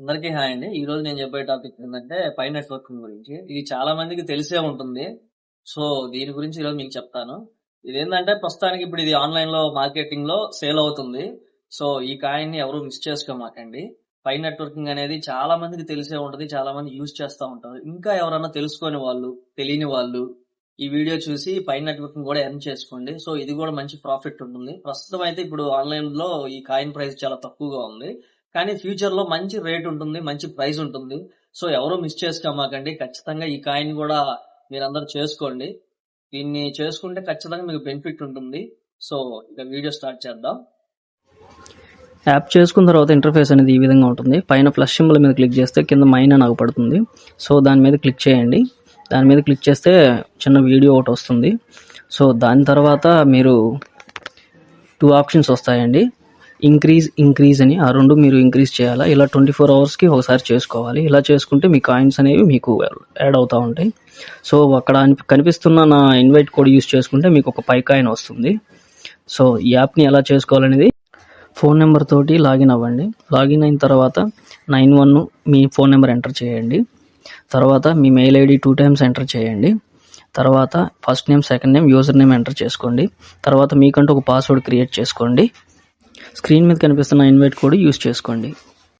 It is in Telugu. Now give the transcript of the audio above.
అందరికీ హాయ్ అండి. ఈ రోజు నేను చెప్పే టాపిక్ ఏంటంటే పై నెట్వర్కింగ్ గురించి. ఇది చాలా మందికి తెలిసే ఉంటుంది. సో దీని గురించి ఈరోజు మీకు చెప్తాను. ఇది ఏంటంటే ప్రస్తుతానికి ఇప్పుడు ఇది ఆన్లైన్లో మార్కెటింగ్లో సేల్ అవుతుంది. సో ఈ కాయిన్ని ఎవరు మిస్ చేసుకోమాకండి. పై నెట్వర్కింగ్ అనేది చాలా మందికి తెలిసే ఉంటుంది. చాలా మంది యూజ్ చేస్తూ ఉంటారు. ఇంకా ఎవరన్నా తెలుసుకొని వాళ్ళు తెలియని వాళ్ళు ఈ వీడియో చూసి పై నెట్వర్కింగ్ కూడా ఎర్న్ చేసుకోండి. సో ఇది కూడా మంచి ప్రాఫిట్ ఉంటుంది. ప్రస్తుతం అయితే ఇప్పుడు ఆన్లైన్లో ఈ కాయిన్ ప్రైస్ చాలా తక్కువగా ఉంది. కానీ ఫ్యూచర్లో మంచి రేట్ ఉంటుంది మంచి ప్రైస్ ఉంటుంది. సో ఎవరు మిస్ చేసుకోమాకండి. ఖచ్చితంగా ఈ కాయిన్ కూడా మీరందరూ చేసుకోండి. దీన్ని చేసుకుంటే ఖచ్చితంగా మీకు బెనిఫిట్ ఉంటుంది. సో ఇక వీడియో స్టార్ట్ చేద్దాం. యాప్ చేసుకున్న తర్వాత ఇంటర్ఫేస్ అనేది ఈ విధంగా ఉంటుంది. పైన ప్లస్ సింబల్ మీద క్లిక్ చేస్తే కింద మైన్ అని పడుతుంది సో దాని మీద క్లిక్ చేయండి. దాని మీద క్లిక్ చేస్తే చిన్న వీడియో ఒకటి వస్తుంది. సో దాని తర్వాత మీరు టూ ఆప్షన్స్ వస్తాయండి. ఇంక్రీజ్ ఇంక్రీజ్ అని ఆ రెండు మీరు ఇంక్రీజ్ చేయాలా? ఇలా ట్వంటీ ఫోర్ అవర్స్కి ఒకసారి చేసుకోవాలి. ఇలా చేసుకుంటే మీ కాయిన్స్ అనేవి మీకు యాడ్ అవుతూ ఉంటాయి. సో అక్కడ కనిపిస్తున్న నా ఇన్వైట్ కోడ్ యూస్ చేసుకుంటే మీకు ఒక పై కాయిన్ వస్తుంది. సో ఈ యాప్ని ఎలా చేసుకోవాలనేది ఫోన్ నెంబర్ తోటి లాగిన్ అవ్వండి. లాగిన్ అయిన తర్వాత నైన్ వన్ మీ ఫోన్ నెంబర్ ఎంటర్ చేయండి. తర్వాత మీ mail ID two times enter చేయండి. తర్వాత first name second name user name enter చేసుకోండి. తర్వాత మీకంటూ ఒక పాస్వర్డ్ క్రియేట్ చేసుకోండి. స్క్రీన్ మీద కనిపిస్తున్న ఇన్వైట్ కోడ్ యూస్ చేసుకోండి.